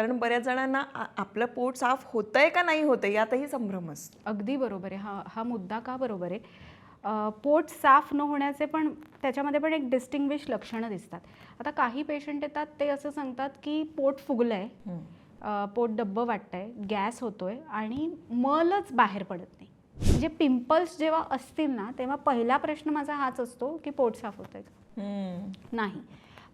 कारण बऱ्याच जणांना आपलं पोट साफ होतंय का नाही होतंय यातही संभ्रम असतो. अगदी बरोबर आहे. हा हा मुद्दा का बरोबर आहे? पोट साफ न होण्याचे पण त्याच्यामध्ये पण एक डिस्टिंग्विश लक्षणं दिसतात. आता काही पेशंट येतात ते असं सांगतात की पोट फुगलं आहे पोट डब्बं वाटतंय गॅस होतोय आणि मलच बाहेर पडत नाही. म्हणजे पिंपल्स जेव्हा असतील ना तेव्हा पहिला प्रश्न माझा हाच असतो की पोट साफ होतंय का. नाही.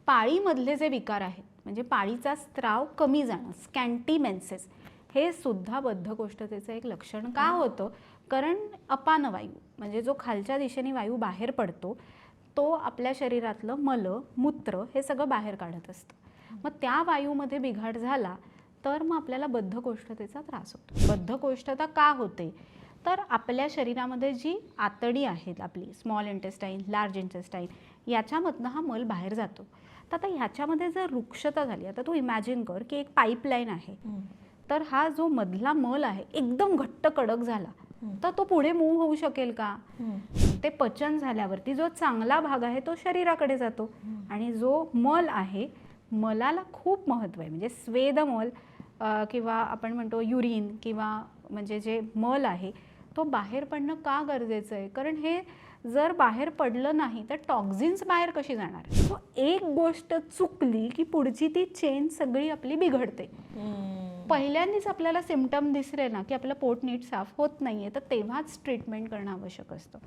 पाळीमधले जे विकार आहेत म्हणजे पाळीचा स्त्राव कमी जाणं स्कॅन्टी मेन्सेस हे सुद्धा बद्धकोष्ठतेचं एक लक्षण का होतं? कारण अपान वायू म्हणजे जो खालच्या दिशेने वायू बाहेर पडतो तो आपल्या शरीरातलं मल मूत्र हे सगळं बाहेर काढत असतं. मग त्या वायूमध्ये बिघाड झाला तर मग आपल्याला बद्धकोष्ठतेचा त्रास होतो. बद्धकोष्ठता का होते? तर आपल्या शरीरामध्ये जी आतडी आहेत आपली स्मॉल इंटेस्टाईन लार्ज इंटेस्टाईन याच्यामधनं हा मल बाहेर जातो. तर आता ह्याच्यामध्ये जर वृक्षता झाली आता तू इमॅजिन कर की एक पाईपलाईन आहे. तर हा जो मधला मल आहे एकदम घट्ट कडक झाला. तर तो पुढे मूव्ह होऊ शकेल का? ते पचन झाल्यावरती जो चांगला भाग आहे तो शरीराकडे जातो. आणि जो मल आहे मलाला खूप महत्त्व आहे. म्हणजे स्वेदमल अ, किंवा आपण म्हणतो युरिन किंवा म्हणजे जे मल आहे तो बाहेर पडणं का गरजेचं आहे? कारण हे जर बाहेर पडलं नाही तर टॉक्झिन्स बाहेर कशी जाणार? सो एक गोष्ट चुकली की पुढची ती चेन सगळी आपली बिघडते. पहिल्यांदाच आपल्याला सिमटम दिसले ना की आपलं पोट नीट साफ होत नाहीये तर तेव्हाच ट्रीटमेंट करणं आवश्यक असतं.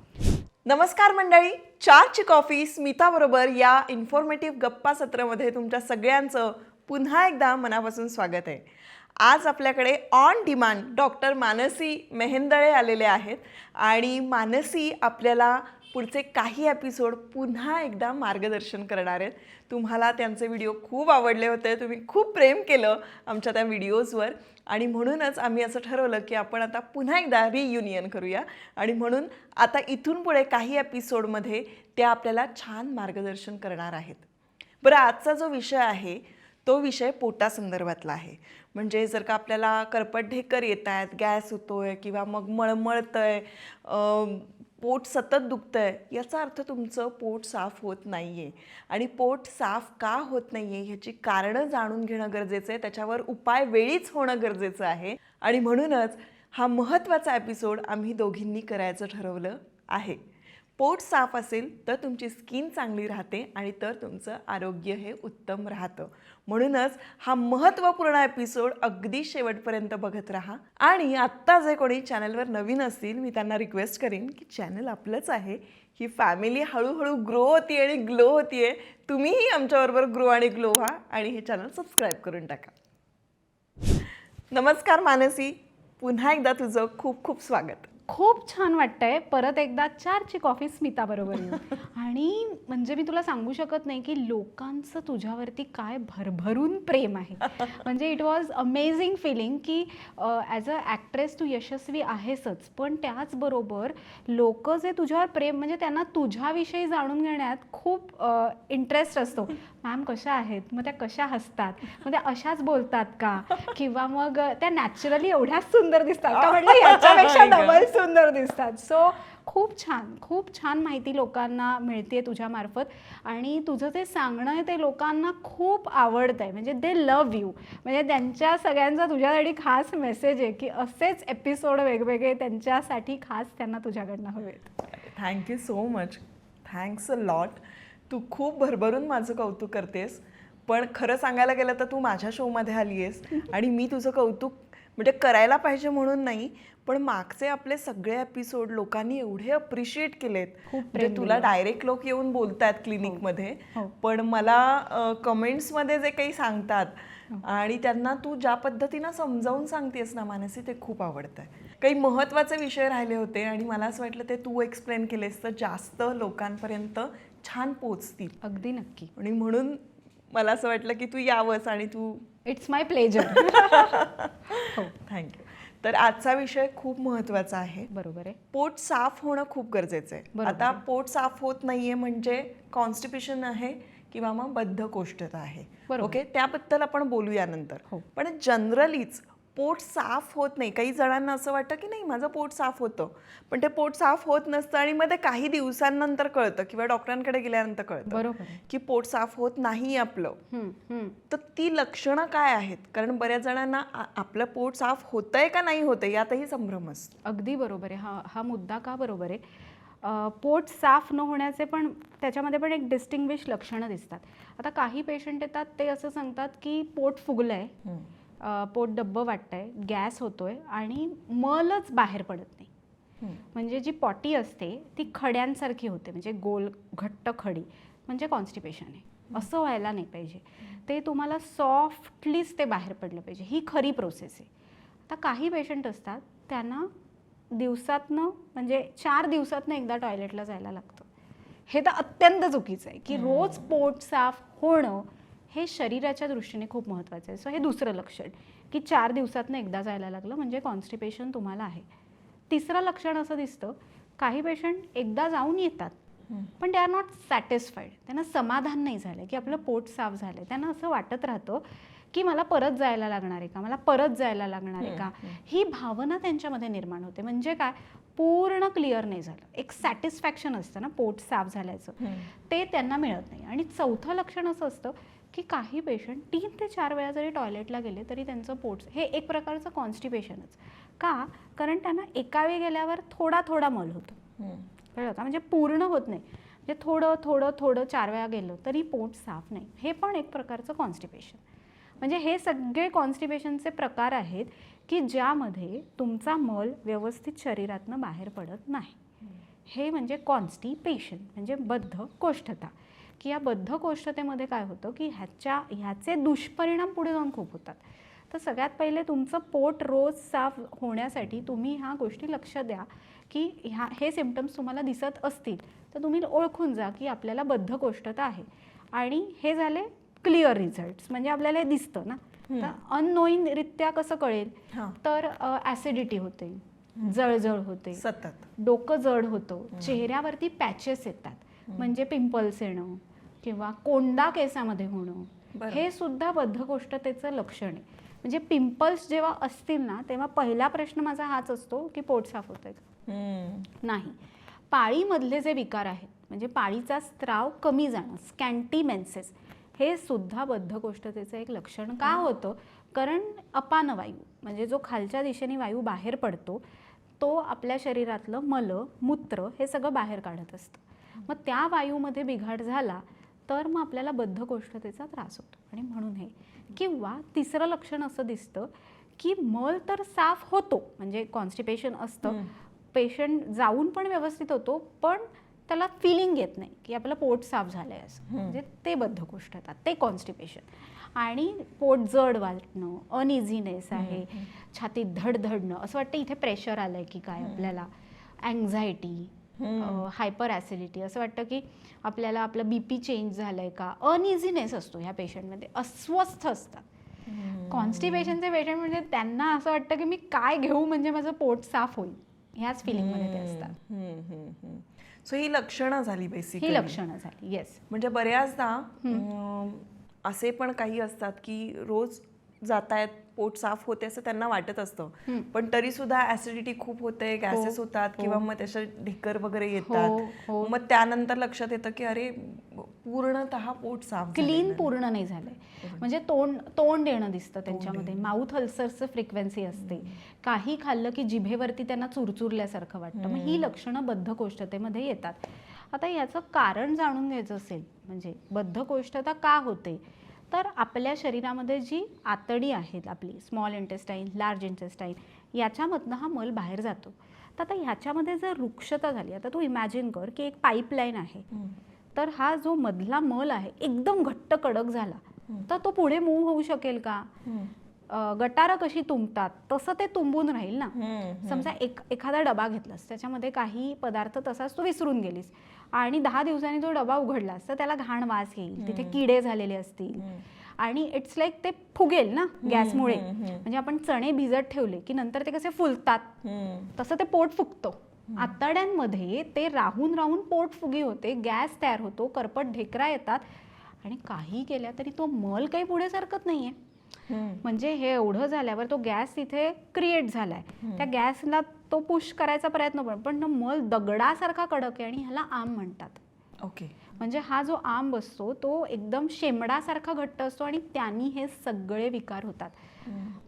नमस्कार मंडळी चारची कॉफी स्मिता बरोबर या इन्फॉर्मेटिव्ह गप्पा सत्रामध्ये तुमच्या सगळ्यांचं पुन्हा एकदा मनापासून स्वागत आहे. आज आपल्याकडे on demand doctor Mansi Mehendale आलेले आहेत. आणि मानसी आपल्याला पुढचे काही एपिसोड पुन्हा एकदा मार्गदर्शन करणार आहेत. तुम्हाला त्यांचे व्हिडिओ खूप आवडले होते. तुम्ही खूप प्रेम केलं आमच्या त्या व्हिडिओजवर आणि म्हणूनच आम्ही असं ठरवलं की आपण आता पुन्हा एकदा रियुनियन करूया. आणि म्हणून आता इथून पुढे काही एपिसोडमध्ये त्या आपल्याला छान मार्गदर्शन करणार आहेत. बरं आजचा जो विषय आहे तो विषय पोटासंदर्भातला आहे. म्हणजे जर का आपल्याला करपट ढेकर येत आहेत गॅस होतो आहे किंवा मग मळमळतं आहे पोट सतत दुखतंय याचा अर्थ तुमचं पोट साफ होत नाही आहे आणि पोट साफ का होत नाही आहे ह्याची कारणं जाणून घेणं गरजेचं आहे. त्याच्यावर उपाय वेळीच होणं गरजेचं आहे. आणि म्हणूनच हा महत्त्वाचा एपिसोड आम्ही दोघींनी करायचं ठरवलं आहे. पोट साफ असेल तर तुमची स्किन चांगली राहते आणि तर तुमचं आरोग्य हे उत्तम राहतं. म्हणूनच हा महत्त्वपूर्ण एपिसोड अगदी शेवटपर्यंत बघत राहा. आणि आत्ता जे कोणी चॅनलवर नवीन असतील मी त्यांना रिक्वेस्ट करीन की चॅनल आपलंच आहे. ही फॅमिली हळूहळू ग्रो होती आणि ग्लो होतीये. तुम्हीही आमच्याबरोबर ग्रो आणि ग्लो व्हा आणि हे चॅनल सबस्क्राईब करून टाका. नमस्कार मानसी. पुन्हा एकदा तुझं खूप खूप स्वागत. खूप छान वाटतंय. परत एकदा चारची कॉफी स्मिता बरोबर येऊन आणि म्हणजे मी तुला सांगू शकत नाही की लोकांचं तुझ्यावरती काय भरभरून प्रेम आहे. म्हणजे इट वॉज अमेझिंग फिलिंग की ॲज अ ॲक्ट्रेस तू यशस्वी आहेसच. पण त्याचबरोबर लोक जे तुझ्यावर प्रेम म्हणजे त्यांना तुझ्याविषयी जाणून घेण्यात खूप इंटरेस्ट असतो. मॅम कशा आहेत? मग त्या कशा हसतात? मग त्या अशाच बोलतात का? किंवा मग त्या नॅचरली एवढ्याच सुंदर दिसतात का? म्हटलं याच्यापेक्षा Oh. डबल सुंदर दिसतात. सो खूप छान खूप छान माहिती लोकांना मिळते तुझ्यामार्फत आणि तुझं जे सांगणं आहे ते लोकांना खूप आवडतं आहे म्हणजे दे लव यू म्हणजे त्यांच्या सगळ्यांचा तुझ्यासाठी खास मेसेज आहे की असेच एपिसोड वेगवेगळे त्यांच्यासाठी खास त्यांना तुझ्याकडनं हवेत. Thank you so much thanks a lot तू खूप भरभरून माझं कौतुक करतेस. पण खरं सांगायला गेलं तर तू माझ्या शोमध्ये आली आहेस आणि मी तुझं कौतुक म्हणजे करायला पाहिजे म्हणून नाही पण मागचे आपले सगळे एपिसोड लोकांनी एवढे अप्रिशिएट केलेत. म्हणजे तुला डायरेक्ट लोक येऊन बोलतात क्लिनिकमध्ये हो. पण मला कमेंट्समध्ये जे काही सांगतात आणि त्यांना तू ज्या पद्धतीनं समजावून सांगतेस ना मानसी ते खूप आवडतं काही महत्त्वाचे विषय राहिले होते आणि मला असं वाटलं ते तू एक्सप्लेन केलेस तर जास्त लोकांपर्यंत छान पोचतील. अगदी नक्की. आणि म्हणून मला असं वाटलं की तू यावंस आणि तू इट्स माय प्लेजर हो. थँक्यू तर आजचा विषय खूप महत्त्वाचा आहे. बरोबर आहे. पोट साफ होणं खूप गरजेचं आहे. आता पोट साफ होत नाहीये म्हणजे कॉन्स्टिपेशन आहे किंवा मग बद्धकोष्ठता आहे. बरोबर. ओके त्याबद्दल आपण बोलूया नंतर. हो. पण जनरलीच पोट साफ होत नाही. काही जणांना असं वाटतं की नाही माझं पोट साफ होतं. पण ते पोट साफ होत नसतं आणि मग ते काही दिवसांनंतर कळतं किंवा डॉक्टरांकडे गेल्यानंतर कळतं बरोबर की पोट साफ होत नाही आपलं. तर ती लक्षणं काय आहेत? कारण बऱ्याच जणांना आपलं पोट साफ होतंय का नाही होतंय यातही संभ्रम असतो. अगदी बरोबर आहे. हा हा मुद्दा का बरोबर आहे? पोट साफ न होण्याचे पण त्याच्यामध्ये पण एक डिस्टिंग्विश लक्षणं दिसतात. आता काही पेशंट येतात ते असं सांगतात की पोट फुगलं आहे पोट डब्बं वाटतंय गॅस होतोय आणि मलच बाहेर पडत नाही. म्हणजे जी पॉटी असते ती खड्यांसारखी होते. म्हणजे गोल घट्ट खडी. म्हणजे कॉन्स्टिपेशन आहे. असं व्हायला नाही पाहिजे. ते तुम्हाला सॉफ्टलीच ते बाहेर पडलं पाहिजे. ही खरी प्रोसेस आहे. आता काही पेशंट असतात त्यांना दिवसातनं म्हणजे चार दिवसातनं एकदा टॉयलेटला जायला लागतं. हे तर अत्यंत चुकीचं आहे की रोज पोट साफ होणं हे शरीराच्या दृष्टीने खूप महत्त्वाचं आहे. सो हे दुसरं लक्षण की चार दिवसातनं एकदा जायला लागलं म्हणजे कॉन्स्टिपेशन तुम्हाला आहे. तिसरं लक्षण असं दिसतं काही पेशंट एकदा जाऊन येतात पण दे आर नॉट सॅटिस्फाईड त्यांना समाधान नाही झालं की आपलं पोट साफ झालं त्यांना असं वाटत राहतं की मला परत जायला लागणार आहे का? मला परत जायला लागणार आहे का? ही. भावना त्यांच्यामध्ये निर्माण होते. म्हणजे काय? पूर्ण क्लिअर नाही झालं. एक सॅटिस्फॅक्शन असतं ना पोट साफ झाल्याचं. ते त्यांना मिळत नाही. आणि चौथं लक्षण असं असतं की काही पेशंट तीन ते चार वेळा जरी टॉयलेटला गेले तरी त्यांचं पोट हे एक प्रकारचं कॉन्स्टिपेशनच का? कारण त्यांना एका वेळी गेल्यावर थोडा थोडा मल होतो. कळलं का? म्हणजे पूर्ण होत नाही. म्हणजे थोडं थोडं थोडं चार वेळा गेलं तरी पोट साफ नाही. हे पण एक प्रकारचं कॉन्स्टिपेशन म्हणजे हे सगळे कॉन्स्टिपेशनचे प्रकार आहेत की ज्यामध्ये तुमचा मल व्यवस्थित शरीरातनं बाहेर पडत नाही. हे म्हणजे कॉन्स्टिपेशन म्हणजे बद्ध कोष्ठता. की या बद्ध कोष्ठतेमध्ये काय होतं की ह्याच्या ह्याचे दुष्परिणाम पुढे जाऊन खूप होतात. तर सगळ्यात पहिले तुमचं पोट रोज साफ होण्यासाठी तुम्ही ह्या गोष्टी लक्ष द्या की ह्या हे सिमटम्स तुम्हाला दिसत असतील तर तुम्ही ओळखून जा की आपल्याला बद्ध कोष्ठता आहे. आणि हे झाले क्लिअर रिझल्ट्स म्हणजे आपल्याला हे दिसतं ना. तर अननोईंगरित्या कसं कळेल? तर ॲसिडिटी होते जळजळ होते. सतत. डोकं जड होतं. चेहऱ्यावरती पॅचेस येतात. म्हणजे पिंपल्स येणं किंवा कोंडा केसामध्ये होणं. हे सुद्धा बद्धकोष्ठतेचं लक्षण आहे. म्हणजे पिंपल्स जेव्हा असतील ना तेव्हा पहिला प्रश्न माझा हाच असतो की पोट साफ होतंय का? नाही. पाळीमधले जे विकार आहेत म्हणजे पाळीचा स्त्राव कमी जाणं स्कॅन्टी मेन्सेस हे सुद्धा बद्धकोष्ठतेचं एक लक्षण का होतं? कारण अपान वायू म्हणजे जो खालच्या दिशेने वायू बाहेर पडतो तो आपल्या शरीरातलं मल मूत्र हे सगळं बाहेर काढत असतं. मग त्या वायूमध्ये बिघाड झाला तर मग आपल्याला बद्धकोष्ठतेचा त्रास होतो. आणि म्हणून हे. किंवा तिसरं लक्षण असं दिसतं की मल तर साफ होतो म्हणजे कॉन्स्टिपेशन असतं. पेशंट जाऊन पण व्यवस्थित होतो पण त्याला फिलिंग येत नाही की आपलं पोट साफ झालंय असं. म्हणजे ते बद्धकोष्ठता ते कॉन्स्टिपेशन आणि पोट जड वाटणं अनइझीनेस आहे छातीत धडधडणं असं वाटतं इथे प्रेशर आलंय की काय आपल्याला. अँझायटी हायपर ॲसिडिटी असं वाटतं की आपल्याला आपलं बीपी चेंज झालंय का? अनइझीनेस असतो ह्या पेशंटमध्ये अस्वस्थ असतात. कॉन्स्टिपेशनचे पेशंट म्हणजे त्यांना असं वाटतं की मी काय घेऊ म्हणजे माझं पोट साफ होईल. ह्याच फिलिंगमध्ये ते असतात. सो ही लक्षणं झाली ही बेसिकली लक्षणं झाली. येस म्हणजे बऱ्याचदा असे पण काही असतात की रोज जातायत पोट साफ होते असं त्यांना वाटत असतं. पण तरी सुद्धा ऍसिडिटी खूप होते गॅसेस होतात किंवा मग त्याच्या ढिकर वगैरे हो, येतात. मग त्यानंतर लक्षात येतं की अरे पूर्णतः पोट साफ क्लीन पूर्ण नाही झालंय. म्हणजे तोंड तोंड येणं दिसतं त्यांच्यामध्ये. माउथ अल्सरचं फ्रिक्वेन्सी असते. काही खाल्लं की जिभेवरती त्यांना चुरचुरल्यासारखं वाटतं. मग ही लक्षणं बद्धकोष्ठतेमध्ये येतात. आता याचं कारण जाणून घ्यायचं असेल म्हणजे बद्धकोष्ठता का होते? तर आपल्या शरीरामध्ये जी आतडी आहेत आपली स्मॉल इंटेस्टाईन लार्ज इंटेस्टाईन याच्यामधनं हा मल बाहेर जातो. तर आता ह्याच्यामध्ये जर वृक्षता झाली आता तू इमॅजिन कर की एक पाईपलाईन आहे. तर हा जो मधला मल आहे एकदम घट्ट कडक झाला. तर तो पुढे मूव्ह होऊ शकेल का? गटारं कशी तुंबतात तसं ते तुंबून राहील ना. समजा एक एखादा डबा घेतलास त्याच्यामध्ये काही पदार्थ तसाच तू विसरून गेलीस आणि दहा दिवसांनी तो डबा उघडलास तर त्याला घाण वास येईल तिथे किडे झालेले असतील. आणि इट्स लाईक ते फुगेल ना गॅसमुळे. म्हणजे आपण चणे भिजत ठेवले की नंतर ते कसे फुलतात. तसं ते पोट फुगतं. आतड्यांमध्ये ते राहून राहून पोट फुगी होते गॅस तयार होतो करपट ढेकरा येतात आणि काही केल्या तरी तो मल काही पुढे सरकत नाहीये. म्हणजे हे एवढं झाल्यावर तो गॅस तिथे क्रिएट झालाय. त्या गॅसला तो पुश करायचा प्रयत्न पण पण मल दगडासारखा कडक आहे आणि ह्याला आम म्हणतात. ओके. म्हणजे हा जो आंब असतो तो एकदम शेंबडासारखा घट्ट असतो आणि त्यांनी हे सगळे विकार होतात.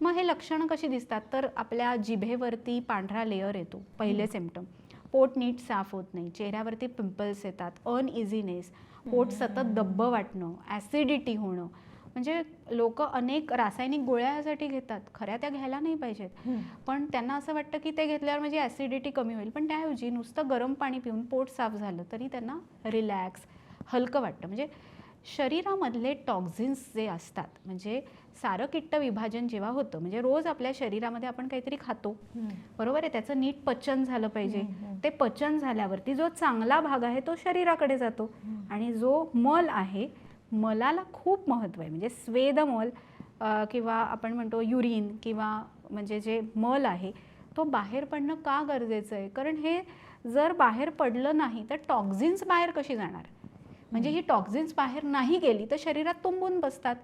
मग हे लक्षणं कशी दिसतात? तर आपल्या जिभेवरती पांढरा लेअर येतो पहिले सिम्पटम पोट नीट साफ होत नाही चेहऱ्यावरती पिंपल्स येतात अनइझीनेस पोट सतत दब्ब वाटणं ॲसिडिटी होणं. म्हणजे लोक अनेक रासायनिक गोळ्या यासाठी घेतात. खऱ्या त्या घ्यायला नाही पाहिजेत. पण त्यांना असं वाटतं की ते घेतल्यावर माझी ॲसिडिटी कमी होईल. पण त्याऐवजी नुसतं गरम पाणी पिऊन पोट साफ झालं तरी त्यांना रिलॅक्स हलकं वाटतं. म्हणजे शरीरामधले टॉक्झिन्स जे असतात म्हणजे सारकिट्ट विभाजन जेव्हा होतं म्हणजे रोज आपल्या शरीरामध्ये आपण काहीतरी खातो. बरोबर आहे? त्याचं नीट पचन झालं पाहिजे. ते पचन झाल्यावरती जो चांगला भाग आहे तो शरीराकडे जातो. आणि जो मल आहे मलाला खूप महत्त्व आहे. म्हणजे स्वेदमल किंवा आपण म्हणतो युरिन किंवा म्हणजे जे मल आहे तो बाहेर पडणं का गरजेचं आहे? कारण हे जर बाहेर पडलं नाही तर टॉक्झिन्स बाहेर कशी जाणार? म्हणजे ही टॉक्झिन्स बाहेर नाही गेली तर शरीरात तुंबून बसतात.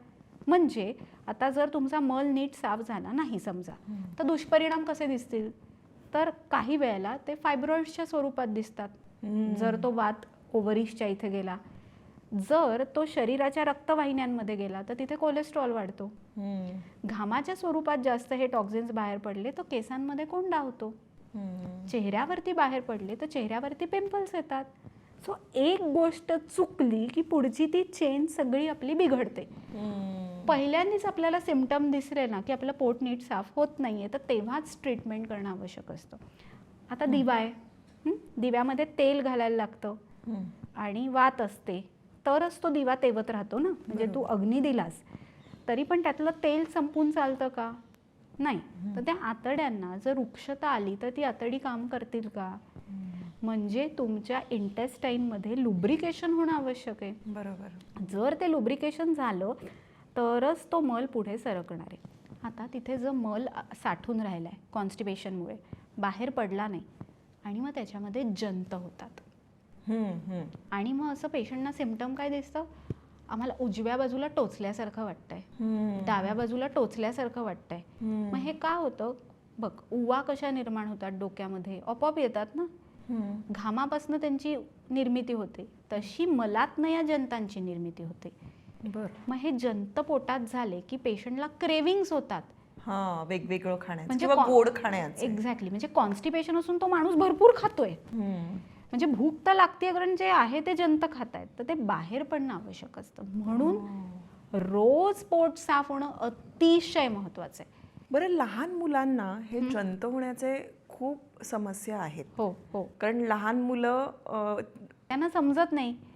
म्हणजे आता जर तुमचा मल नीट साफ झाला नाही समजा तर दुष्परिणाम कसे दिसतील? तर काही वेळेला ते फायब्रॉइड्सच्या स्वरूपात दिसतात. जर तो वात ओव्हरीजच्या इथे गेला जर तो शरीराच्या रक्तवाहिन्यांमध्ये गेला तर तिथे कोलेस्ट्रॉल वाढतो. घामाच्या स्वरूपात जास्त हे टॉक्झिन्स बाहेर पडले तर केसांमध्ये कोंडा होतो चेहऱ्यावरती बाहेर पडले तर चेहऱ्यावरती पिंपल्स येतात. सो एक गोष्ट चुकली की पुढची ती चेन सगळी आपली बिघडते. पहिल्यांदाच आपल्याला सिमटम दिसले ना की आपलं पोट नीट साफ होत नाहीये तर तेव्हाच ट्रीटमेंट करणं आवश्यक असतं. आता दिवा आहे? दिव्यामध्ये तेल घालायला लागतं. आणि वात असते. तरच तो दिवा तेवत राहतो ना. म्हणजे तू अग्नी दिलास तरी पण त्यातलं तेल संपून चालतं का? नाही. तर त्या आतड्यांना जर वृक्षता आली तर ती आतडी काम करतील का? म्हणजे तुमच्या इंटेस्टाईनमध्ये लुब्रिकेशन होणं आवश्यक आहे. बरोबर. जर ते लुब्रिकेशन झालं तरच तो मल पुढे सरकणार आहे. आता तिथे जर मल साठून राहिला आहे कॉन्स्टिपेशनमुळे बाहेर पडला नाही आणि मग त्याच्यामध्ये जंत होतात. आणि मग असं पेशंटना सिमटम काय दिसतं? आम्हाला उजव्या बाजूला टोचल्यासारखं वाटतंय. डाव्या बाजूला टोचल्यासारखं वाटतंय. मग हे का होतं? बघ उवा कशा निर्माण होतात डोक्यामध्ये? आपोआप येतात ना. घामापासून त्यांची निर्मिती होते. तशी मलातनं या जंतांची निर्मिती होते. बर. मग हे जंत पोटात झाले की पेशंटला क्रेविंग्स होतात. वेगवेगळं खाण्याचं म्हणजे गोड खाण्याचं. एक्झॅक्टली. म्हणजे कॉन्स्टिपेशन असून तो माणूस भरपूर खातोय. म्हणजे भूक तर लागते कारण जे आहे ते जंत खातायत तर ते बाहेर पडणं आवश्यक असतं. म्हणून रोज पोट साफ होणं अतिशय महत्वाचं आहे. बरं लहान मुलांना हे जंत होण्याचे खूप समस्या आहेत. हो हो. कारण लहान मुलं त्यांना समजत नाही. हा.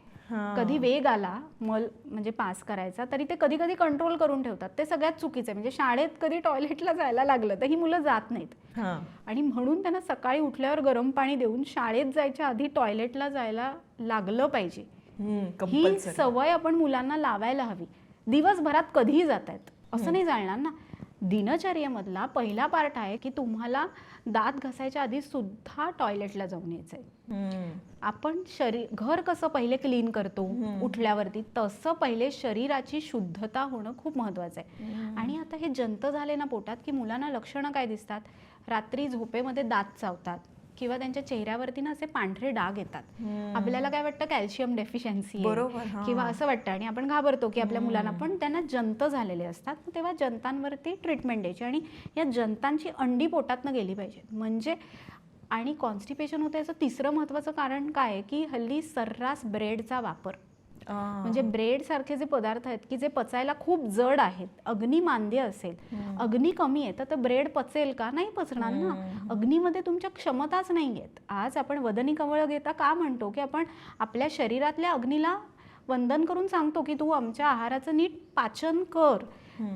कधी वेग आला मल म्हणजे पास करायचा तरी ते कधी कधी कंट्रोल करून ठेवतात. ते सगळ्यात चुकीचं आहे. म्हणजे शाळेत कधी टॉयलेटला जायला लागलं तर ही मुलं जात नाहीत. आणि म्हणून त्यांना सकाळी उठल्यावर गरम पाणी देऊन शाळेत जायच्या आधी टॉयलेटला जायला लागलं पाहिजे. ही. सवय आपण मुलांना लावायला हवी. दिवसभरात कधीही जात आहेत असं नाही चालणार ना. दिनचर्येमधला पहिला पार्ट आहे की तुम्हाला दात घासायच्या आधी सुद्धा टॉयलेटला जाऊन यायचंय. हम्म. आपण शरीर घर कसं पहिले क्लीन करतो उठल्यावरती तसं पहिले शरीराची शुद्धता होणं खूप महत्वाचं आहे. आणि आता हे जंत झाले ना पोटात की मुलांना लक्षणं काय दिसतात? रात्री झोपेमध्ये दात चावतात. किंवा त्यांच्या चेहऱ्यावरती ना असे पांढरे डाग येतात. आपल्याला काय वाटतं कॅल्शियम डेफिशियन्सी बरोबर, हा. किंवा असं वाटतं आणि आपण घाबरतो की आपल्या मुलांना. पण त्यांना जंत झालेले असतात. तेव्हा जंतांवरती ट्रीटमेंट द्यायची. आणि या जंतांची अंडी पोटातनं गेली पाहिजेत. म्हणजे आणि कॉन्स्टिपेशन होतं याचं तिसरं महत्त्वाचं कारण काय आहे की हल्ली सर्रास ब्रेडचा वापर. म्हणजे ब्रेड सारखे जे पदार्थ आहेत की जे पचायला खूप जड आहेत अग्नी मांद्य असेल अग्नी कमी आहे तर ब्रेड पचेल का? नाही पचणार ना. अग्नीमध्ये तुमच्या क्षमताच नाही आहेत. आज आपण वदनी कवळ घेता का म्हणतो? की आपण आपल्या शरीरातल्या अग्नीला वंदन करून सांगतो की तू आमच्या आहाराचं नीट पाचन कर.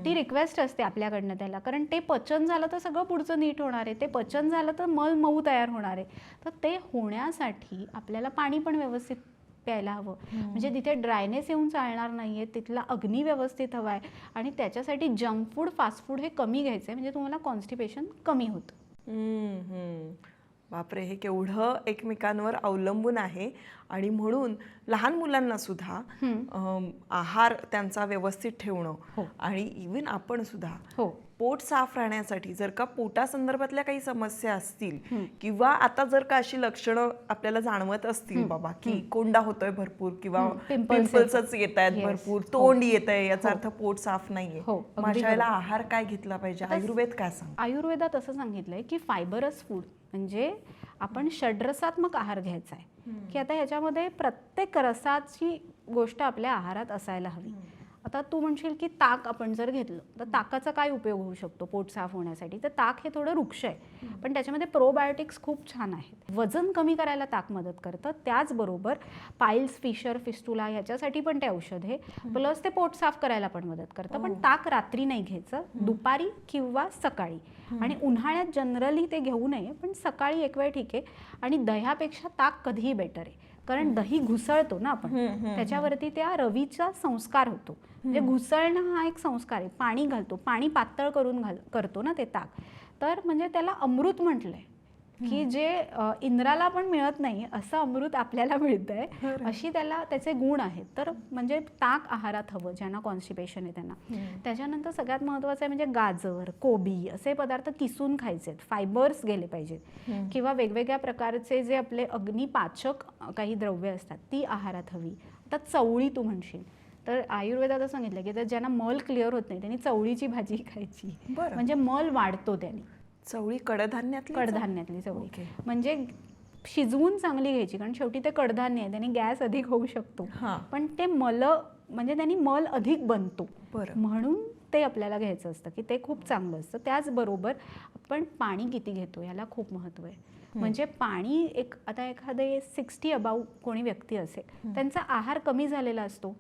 ती रिक्वेस्ट असते आपल्याकडनं त्याला. कारण ते पचन झालं तर सगळं पुढचं नीट होणार आहे. ते पचन झालं तर मल मऊ तयार होणार आहे. तर ते होण्यासाठी आपल्याला पाणी पण व्यवस्थित प्यायला हवं. म्हणजे तिथे ड्रायनेस येऊन चालणार नाहीये तिथला अग्नी व्यवस्थित हवा आहे आणि त्याच्यासाठी जंक फूड फास्ट फूड हे कमी घ्यायचं आहे म्हणजे तुम्हाला कॉन्स्टिपेशन कमी होतं. बापरे हे केवढं एकमेकांवर अवलंबून आहे. आणि म्हणून लहान मुलांना सुद्धा आहार त्यांचा व्यवस्थित ठेवणं आणि इवन आपण सुद्धा हो. पोट साफ राहण्यासाठी जर का पोटासंदर्भातल्या काही समस्या असतील किंवा आता जर का अशी लक्षणं आपल्याला जाणवत असतील बाबा की कोंडा होतोय भरपूर किंवा पिंपल्सच येत आहेत. भरपूर तोंड येत आहे याचा अर्थ पोट साफ नाहीये. हो, अशा वेळेला आहार काय घेतला पाहिजे? आयुर्वेद काय सांग आयुर्वेदात असं सांगितलंय की फायबरस फूड म्हणजे आपण षड्रसात्मक आहार घ्यायचा आहे. की आता ह्याच्यामध्ये प्रत्येक रसाची गोष्ट आपल्या आहारात असायला हवी. आता तू म्हणशील की ताक आपण जर घेतलं तर ताकाचा काय उपयोग होऊ शकतो पोट साफ होण्यासाठी? तर ताक हे थोडं वृक्ष आहे. पण त्याच्यामध्ये प्रोबायोटिक्स खूप छान आहेत. वजन कमी करायला ताक मदत करतं. त्याचबरोबर पाईल्स फिशर फिस्टुला ह्याच्यासाठी पण ते औषध आहे. प्लस ते पोट साफ करायला पण मदत करतं. पण ताक रात्री नाही घ्यायचं. दुपारी किंवा सकाळी. आणि उन्हाळ्यात जनरली ते घेऊ नये पण सकाळी एक वेळ ठीक आहे. आणि दह्यापेक्षा ताक कधीही बेटर आहे. कारण दही घुसळतो ना आपण. त्याच्यावरती त्या रवीचा संस्कार होतो. म्हणजे घुसळणं हा एक संस्कार आहे. पाणी घालतो. पाणी पातळ करून घाल करतो ना ते ताक. तर म्हणजे त्याला अमृत म्हटलंय. की जे इंद्राला पण मिळत नाही असं अमृत आपल्याला मिळतंय अशी त्याला त्याचे गुण आहेत. तर म्हणजे ताक आहारात हवं ज्यांना कॉन्स्टिपेशन आहे त्यांना. त्याच्यानंतर सगळ्यात महत्त्वाचं आहे म्हणजे गाजर कोबी असे पदार्थ किसून खायचे आहेत. फायबर्स गेले पाहिजेत. किंवा वेगवेगळ्या प्रकारचे जे आपले अग्निपाचक काही द्रव्य असतात ती आहारात हवी. आता चवळी तू म्हणशील. तर आयुर्वेदात सांगितलं की तर ज्यांना मल क्लिअर होत नाही त्यांनी चवळीची भाजी खायची. म्हणजे मल वाढतो त्याने. चवळी कडधान्यातली कडधान्यातली चवळी. म्हणजे शिजवून चांगली घ्यायची कारण शेवटी ते कडधान्य आहे त्याने गॅस अधिक होऊ शकतो. पण ते मल म्हणजे त्यांनी मल अधिक बनतो. बरं. म्हणून ते आपल्याला घ्यायचं असतं की ते खूप चांगलं असतं. त्याचबरोबर आपण पाणी किती घेतो याला खूप महत्त्व आहे. म्हणजे पाणी एक आता एखादे सिक्स्टी अबाव कोणी व्यक्ती असेल त्यांचा आहार कमी झालेला असतो.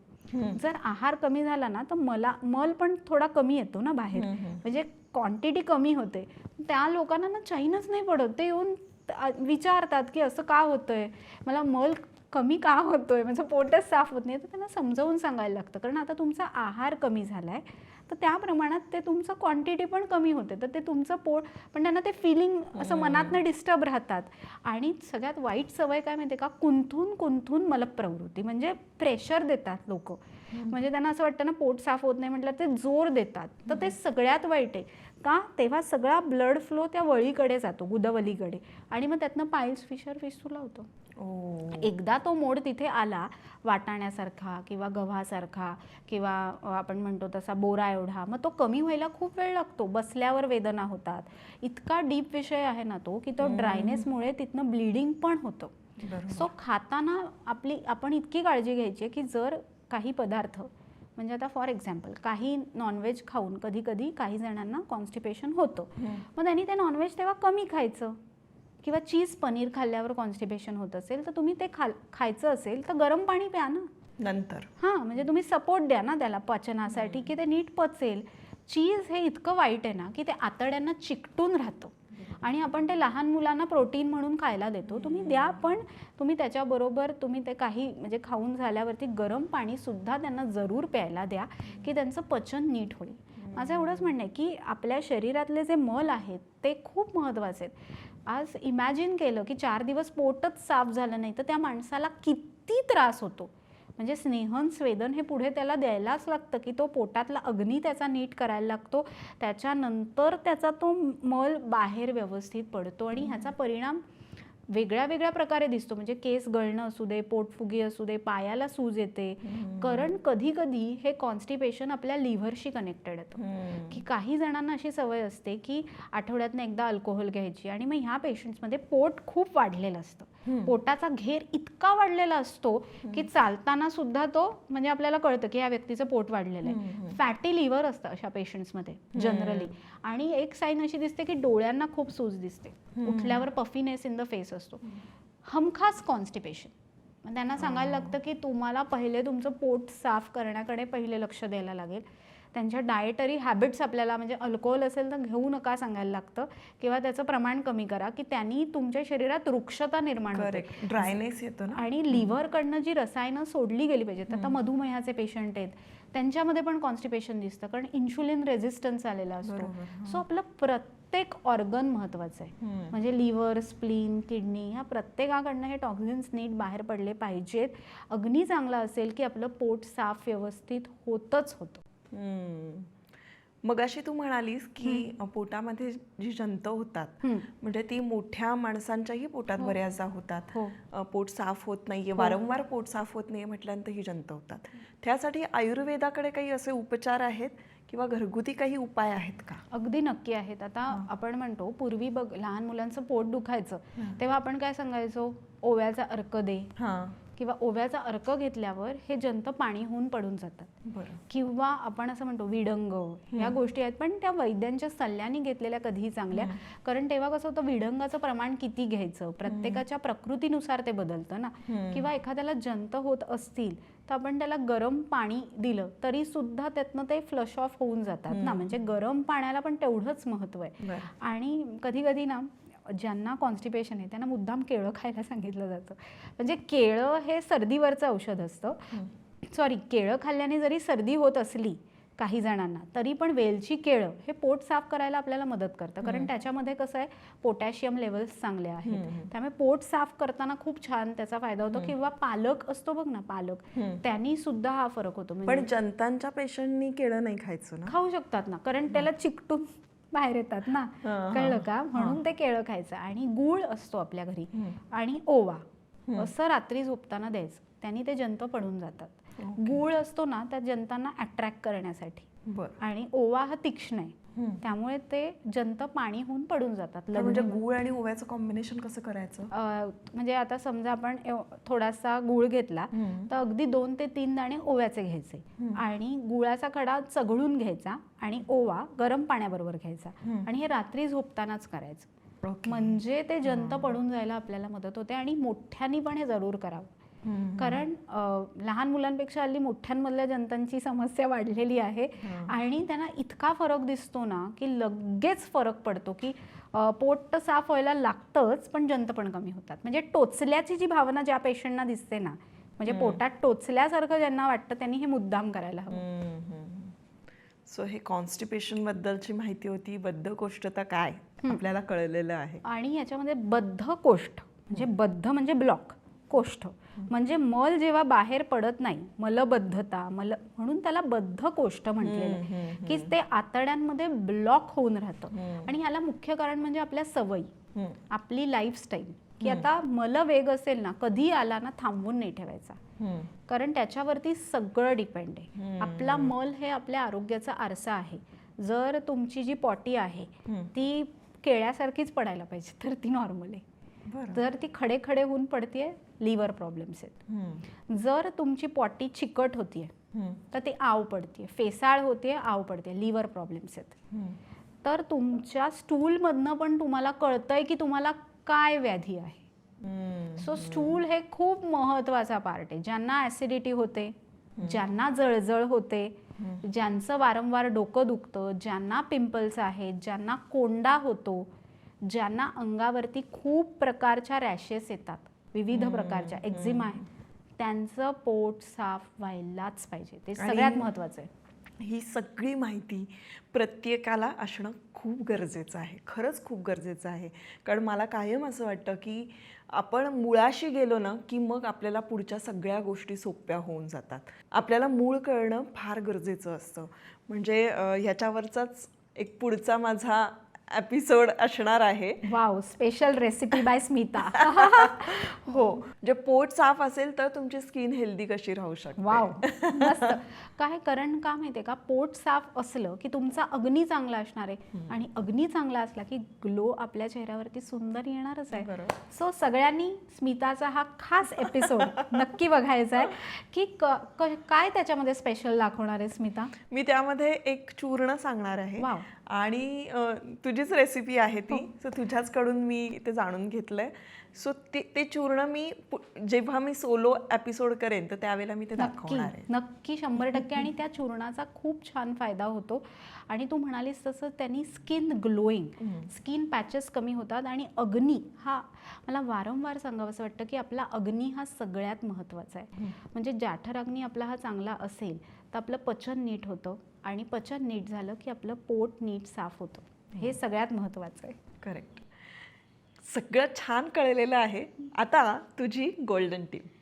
जर आहार कमी झाला ना तर मला मल पण थोडा कमी येतो ना बाहेर. म्हणजे क्वांटिटी कमी होते. त्या लोकांना ना चैनच नाही पडत. ते येऊन विचारतात की असं का होतंय? मला मल कमी का होतोय? म्हणजे पोटच साफ होत नाही. तर त्यांना समजावून सांगायला लागतं. कारण आता तुमचा आहार कमी झालाय. तर त्या प्रमाणात ते तुमचं क्वांटिटी पण कमी होते. तर ते तुमचं पोट पण त्यांना ते फिलिंग असं मनातनं डिस्टर्ब राहतात. आणि सगळ्यात वाईट सवय काय माहिती का? कुंथून कुंथून मलप्रवृत्ती म्हणजे प्रेशर देतात लोक. म्हणजे त्यांना असं वाटतं ना पोट साफ होत नाही म्हटलं ते जोर देतात. तर ते सगळ्यात वाईट आहे. का? तेव्हा सगळा ब्लड फ्लो त्या वळीकडे जातो गुदवलीकडे. आणि मग त्यातनं पाईल्स फिशर फिस्टुला होतो. ओ. एकदा तो मोड तिथे आला वाटाण्यासारखा किंवा गव्हासारखा किंवा आपण म्हणतो तसा बोरा एवढा मग तो कमी व्हायला खूप वेळ लागतो. बसल्यावर वेदना होतात. इतका डीप विषय आहे ना तो की तो ड्रायनेसमुळे तिथनं ब्लिडिंग पण होतं. सो खाताना आपली आपण इतकी काळजी घ्यायची की जर काही पदार्थ म्हणजे आता फॉर एक्झाम्पल काही नॉनव्हेज खाऊन कधी कधी काही जणांना कॉन्स्टिपेशन होतं. मग त्यांनी ते नॉनव्हेज तेव्हा कमी खायचं. किंवा चीज पनीर खाल्ल्यावर कॉन्स्टिपेशन होत असेल तर तुम्ही ते खा खायचं असेल तर गरम पाणी प्या ना. नंतर. हां म्हणजे तुम्ही सपोर्ट द्या ना त्याला पचनासाठी की ते नीट पचेल. चीज हे इतकं वाईट आहे ना की ते आतड्यांना चिकटून राहतं. आणि आपण ते लहान मुलांना प्रोटीन म्हणून खायला देतो. तुम्ही द्या पण तुम्ही त्याच्याबरोबर तुम्ही ते काही म्हणजे खाऊन झाल्यावरती गरम पाणी सुद्धा त्यांना जरूर प्यायला द्या की त्यांचं पचन नीट होईल. माझं एवढंच म्हणणं आहे की आपल्या शरीरातले जे मल आहेत ते खूप महत्त्वाचे आहेत. आज इमॅजिन केलं की चार दिवस पोटच साफ झालं नाही तर त्या माणसाला किती त्रास होतो. म्हणजे स्नेहन स्वेदन हे पुढे त्याला द्यायलाच लागतं की तो पोटातला अग्नी त्याचा नीट करायला लागतो. त्याच्यानंतर त्याचा तो मल बाहेर व्यवस्थित पडतो आणि ह्याचा परिणाम वेगळ्या वेगळ्या प्रकारे दिसतो. म्हणजे केस गळणं असू दे पोटफुगी असू दे पायाला सूज येते. कारण कधी कधी हे कॉन्स्टिपेशन आपल्या लिव्हरशी कनेक्टेड येतं. की काही जणांना अशी सवय असते की आठवड्यातनं एकदा अल्कोहोल घ्यायची आणि मग ह्या पेशंट्समध्ये पोट खूप वाढलेलं असतं. पोटाचा घेर इतका वाढलेला असतो की चालताना सुद्धा तो म्हणजे आपल्याला कळतं की या व्यक्तीचं पोट वाढलेलं आहे. फॅटी लिव्हर असतं अशा पेशंट्समध्ये जनरली. आणि एक साईन अशी दिसते की डोळ्यांना खूप सूज दिसते. उठल्यावर पफीनेस इन द फेस असतो. हमखास कॉन्स्टिपेशन. त्यांना सांगायला लागतं की तुम्हाला पहिले तुमचं पोट साफ करण्याकडे पहिले लक्ष द्यायला लागेल. त्यांच्या डाएटरी हॅबिट्स आपल्याला म्हणजे अल्कोहोल असेल तर घेऊ नका सांगायला लागतं. किंवा त्याचं प्रमाण कमी करा की त्यांनी तुमच्या शरीरात वृक्षता निर्माण होते. ड्रायनेस येतो ना? आणि लिव्हरकडनं जी रसायनं सोडली गेली पाहिजेत आता मधुमेहाचे पेशंट आहेत त्यांच्यामध्ये पण कॉन्स्टिपेशन दिसतं कारण इन्शुलिन रेझिस्टन्स आलेला असतो. सो आपलं प्रत्येक ऑर्गन महत्वाचं आहे. म्हणजे लिव्हर स्प्लीन किडनी ह्या प्रत्येकाकडनं हे टॉक्झिन्स नीट बाहेर पडले पाहिजेत. अग्नी चांगला असेल की आपलं पोट साफ व्यवस्थित होतच होतं. मग अशी तू म्हणालीस की पोटामध्ये जी जंत होतात. म्हणजे ती मोठ्या माणसांच्याही पोटात बऱ्याचदा होतात. हो. पोट साफ होत नाहीये वारंवार पोट साफ होत नाहीये म्हटल्यानंतर ही जंत होतात. त्यासाठी आयुर्वेदाकडे काही असे उपचार आहेत किंवा घरगुती काही उपाय आहेत का? अगदी नक्की आहेत. आता आपण म्हणतो पूर्वी बघ लहान मुलांचं पोट दुखायचं. तेव्हा आपण काय सांगायचो? ओव्याचा अर्क दे. हा. किंवा ओव्याचा अर्क घेतल्यावर हे जंत पाणी होऊन पडून जातात. किंवा आपण असं म्हणतो विडंग ह्या गोष्टी आहेत पण त्या वैद्यांच्या सल्ल्याने घेतलेल्या कधीही चांगल्या. कारण तेव्हा कसं होतं विडंगाचं प्रमाण किती घ्यायचं प्रत्येकाच्या प्रकृतीनुसार ते बदलतं ना. किंवा एखाद्याला जंत होत असतील तर आपण त्याला गरम पाणी दिलं तरी सुद्धा त्यातनं ते फ्लश ऑफ होऊन जातात ना. म्हणजे गरम पाण्याला पण तेवढंच महत्त्व आहे. आणि कधी कधी ना ज्यांना कॉन्स्टिपेशन आहे त्यांना मुद्दाम केळं खायला सांगितलं जातं. म्हणजे केळं हे सर्दीवरचं औषध असतं. सॉरी केळं खाल्ल्याने जरी सर्दी होत असली काही जणांना तरी पण वेलची केळं हे पोट साफ करायला आपल्याला मदत करतं. कारण त्याच्यामध्ये कसं आहे पोटॅशियम लेवल्स चांगले आहेत. त्यामुळे पोट साफ करताना खूप छान त्याचा फायदा होतो. किंवा पालक असतो बघ ना पालक त्यांनी सुद्धा हा फरक होतो. म्हणजे पण जंतांच्या पेशंटनी केळं नाही खायचं ना? खाऊ शकतात ना. कारण त्याला चिकटून बाहेर येतात ना. कळलं का? म्हणून ते केळं खायचं. आणि गूळ असतो आपल्या घरी. आणि ओवा. असं रात्री झोपताना द्यायचं. त्यांनी ते जंत पडून जातात. गूळ असतो ना त्या जंतांना अट्रॅक्ट करण्यासाठी. आणि ओवा हा तीक्ष्ण आहे. त्यामुळे ते जंत पाणी होऊन पडून जातात म्हणजे गूळ आणि ओव्याचं कॉम्बिनेशन कसं करायचं? म्हणजे आता समजा आपण थोडासा गूळ घेतला तर अगदी दोन ते तीन दाणे ओव्याचे घ्यायचे. आणि गुळाचा खडा चघळून घ्यायचा आणि ओवा गरम पाण्याबरोबर घ्यायचा. आणि हे रात्री झोपतानाच करायचं. म्हणजे ते जंत पडून जायला आपल्याला मदत होते आणि मोठ्यांनी पण हे जरूर करावं. कारण लहान मुलांपेक्षा हल्ली मोठ्यांमधल्या जंतांची समस्या वाढलेली आहे. आणि त्यांना इतका फरक दिसतो ना की लगेच फरक पडतो की पोट तर साफ व्हायला लागतंच पण जंत पण कमी होतात. म्हणजे टोचल्याची जी भावना ज्या पेशंटना दिसते ना म्हणजे पोटात टोचल्यासारखं ज्यांना वाटतं त्यांनी हे मुद्दाम करायला हवं. सो हे कॉन्स्टिपेशन बद्दलची माहिती होती. बद्धकोष्ठता काय? आपल्याला कळलेलं आहे. आणि याच्यामध्ये बद्ध कोष्ठ म्हणजे बद्ध म्हणजे ब्लॉक कोष्ठ. म्हणजे मल जेव्हा बाहेर पडत नाही मलबद्धता मल म्हणून त्याला बद्ध कोष्ठ म्हटलेलं आहे. की ते आतड्यांमध्ये ब्लॉक होऊन राहतं. आणि याला मुख्य कारण म्हणजे आपल्या सवयी. आपली लाईफस्टाईल की आता मल वेग असेल ना कधी आला ना थांबवून नाही ठेवायचा. कारण त्याच्यावरती सगळं डिपेंड आहे. आपला मल हे आपल्या आरोग्याचा आरसा आहे. जर तुमची जी पॉटी आहे ती केळ्यासारखीच पडायला पाहिजे तर ती नॉर्मल आहे. जर ती खडे खडे होऊन पडतीये लिव्हर प्रॉब्लेम्स आहेत. जर तुमची पॉटी चिकट होतीये तर ती आव पडतीये फेसाळ होतीये आव पडते लिव्हर प्रॉब्लेम्स आहेत. तर तुमच्या स्टूलमधनं पण तुम्हाला कळतंय की तुम्हाला काय व्याधी आहे. सो स्टूल हे खूप महत्त्वाचा पार्ट आहे. ज्यांना ऍसिडिटी होते ज्यांना जळजळ होते ज्यांचं वारंवार डोकं दुखतं ज्यांना पिंपल्स आहेत ज्यांना कोंडा होतो ज्यांना अंगावरती खूप प्रकारच्या रॅशेस येतात विविध प्रकारच्या एक्झिमा आहे. त्यांचं पोट साफ व्हायलाच पाहिजे. ते सगळ्यात महत्वाचं आहे. ही सगळी माहिती प्रत्येकाला असणं खूप गरजेचं आहे. खरंच खूप गरजेचं आहे. कारण मला कायम असं वाटतं की आपण मुळाशी गेलो ना की मग आपल्याला पुढच्या सगळ्या गोष्टी सोप्या होऊन जातात. आपल्याला मूळ कळणं फार गरजेचं असतं. म्हणजे ह्याच्यावरचाच एक पुढचा माझा एपिसोड असणार आहे. Wow special recipe by Smita हो. म्हणजे पोट साफ असेल तर तुमची स्किन हेल्दी कशी राहू शकते? वाव मस्त. काय कारण का माहितीये का? पोट साफ असलं की तुमचा अग्नी चांगला असणार आहे. आणि अग्नी चांगला असला की ग्लो आपल्या चेहऱ्यावरती सुंदर येणारच आहे. सो सगळ्यांनी स्मिताचा हा खास एपिसोड नक्की बघायचा आहे. की काय त्याच्यामध्ये स्पेशल दाखवणार आहे स्मिता? मी त्यामध्ये एक चूर्ण सांगणार आहे. वाव. आणि तुझीच रेसिपी आहे ती हो. सो तुझ्याचकडून मी ते जाणून घेतलंय सो ते ते चूर्ण मी जेव्हा मी सोलो एपिसोड करेन तर त्यावेळेला मी ते दाखवणार आहे. नक्की शंभर टक्के. आणि त्या चूर्णाचा खूप छान फायदा होतो. आणि तू म्हणालीस तसं त्यांनी स्किन ग्लोईंग स्किन पॅचेस कमी होतात. आणि अग्नी हा मला वारंवार सांगावंसं वाटतं की आपला अग्नी हा सगळ्यात महत्त्वाचा आहे. म्हणजे जाठर अग्नी आपला हा चांगला असेल तर आपलं पचन नीट होतं. आणि पचन नीट झालं की आपलं पोट नीट साफ होतं. हे सगळ्यात महत्त्वाचं आहे. करेक्ट सगळं छान कळलेलं आहे. आता तुझी गोल्डन टीम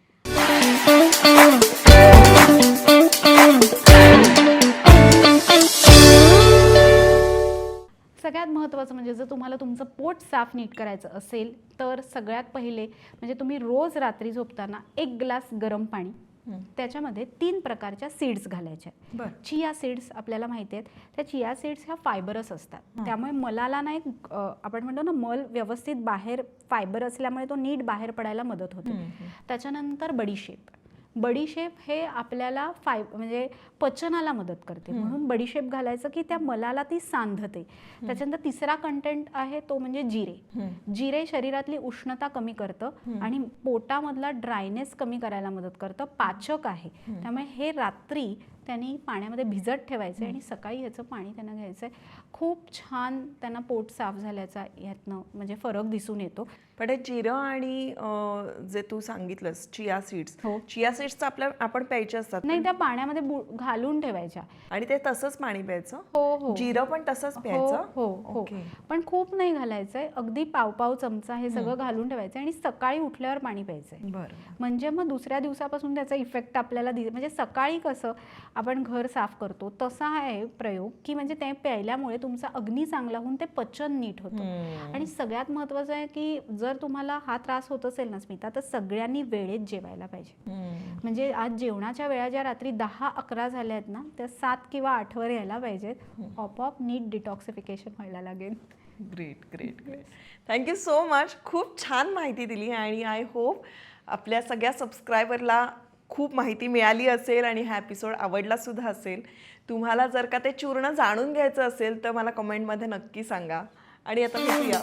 सगळ्यात महत्त्वाचं म्हणजे जर तुम्हाला तुमचं पोट साफ नीट करायचं असेल तर सगळ्यात पहिले म्हणजे तुम्ही रोज रात्री झोपताना एक ग्लास गरम पाणी. त्याच्यामध्ये तीन प्रकारच्या सीड्स घालायच्या चिया सीड्स आपल्याला माहिती आहेत. त्या चिया सीड्स ह्या फायबरस असतात. त्यामुळे मलाला ना एक अ, आपण म्हणतो ना मल व्यवस्थित बाहेर फायबर असल्यामुळे तो नीट बाहेर पडायला मदत होते. त्याच्यानंतर बडीशेप. बडीशेप हे आपल्याला फाय म्हणजे पचनाला मदत करते. म्हणून बडीशेप घालायचं की त्या मलाला ती सांधते. त्याच्यानंतर तिसरा कंटेंट आहे तो म्हणजे जिरे. जिरे शरीरातली उष्णता कमी करतं आणि पोटामधला ड्रायनेस कमी करायला मदत करतं. पाचक आहे. त्यामुळे हे रात्री त्यांनी पाण्यामध्ये भिजत ठेवायचे आणि सकाळी याचं पाणी त्यांना घ्यायचं. खूप छान त्यांना पोट साफ झाल्याचा यातनं म्हणजे फरक दिसून येतो. पण हे जिरं आणि जे तू सांगितलंस चिया सीड्स हो. चिया सीड्स आपल्या आपण प्यायचे असतात नाही त्या पाण्यामध्ये घालून ठेवायच्या. आणि ते तसंच पाणी प्यायचं? हो हो. जिरं पण तसंच हो प्यायचं? हो हो. पण खूप नाही घालायचंय अगदी पाव पाव चमचा हे सगळं घालून ठेवायचं आणि सकाळी उठल्यावर पाणी प्यायचंय बरं. म्हणजे मग दुसऱ्या दिवसापासून त्याचा इफेक्ट आपल्याला म्हणजे सकाळी कसं आपण घर साफ करतो तसा आहे प्रयोग की म्हणजे ते प्यायल्यामुळे तुमचा अग्नी चांगला होऊन ते पचन नीट होतं. आणि सगळ्यात महत्त्वाचं आहे की जर तुम्हाला हा त्रास होत असेल ना स्मिता तर सगळ्यांनी वेळेत जेवायला पाहिजे. म्हणजे आज जेवणाच्या वेळा ज्या रात्री दहा अकरा झाल्या आहेत ना त्या सात किंवा आठवर यायला पाहिजेत. आपोआप नीट डिटॉक्सिफिकेशन व्हायला लागेल. Great great great. Thank you so much खूप छान माहिती दिली आणि आय होप आपल्या सगळ्या सबस्क्रायबरला खूप माहिती मिळाली असेल आणि हा एपिसोड आवडला सुद्धा असेल. तुम्हाला जर का ते चूर्ण जाणून घ्यायचं असेल तर मला कमेंटमध्ये नक्की सांगा. आणि आता भेटूया.